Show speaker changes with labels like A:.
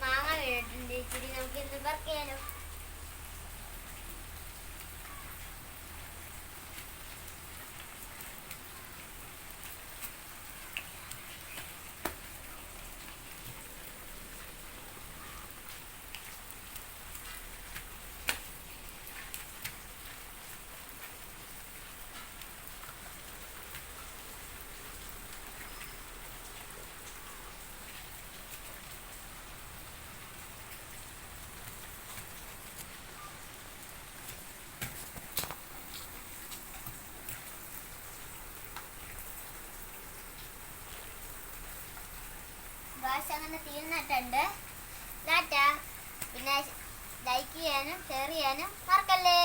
A: മാങ്ങ വീണിട്ടുണ്ട് ഇച്ചിരി നമുക്ക് ഇന്ന് വർക്ക് ഭാഷ അങ്ങനെ തീർന്നിട്ടുണ്ട് ടാറ്റ പിന്നെ ലൈക്ക് ചെയ്യാനും ഷെയർ ചെയ്യാനും മറക്കല്ലേ?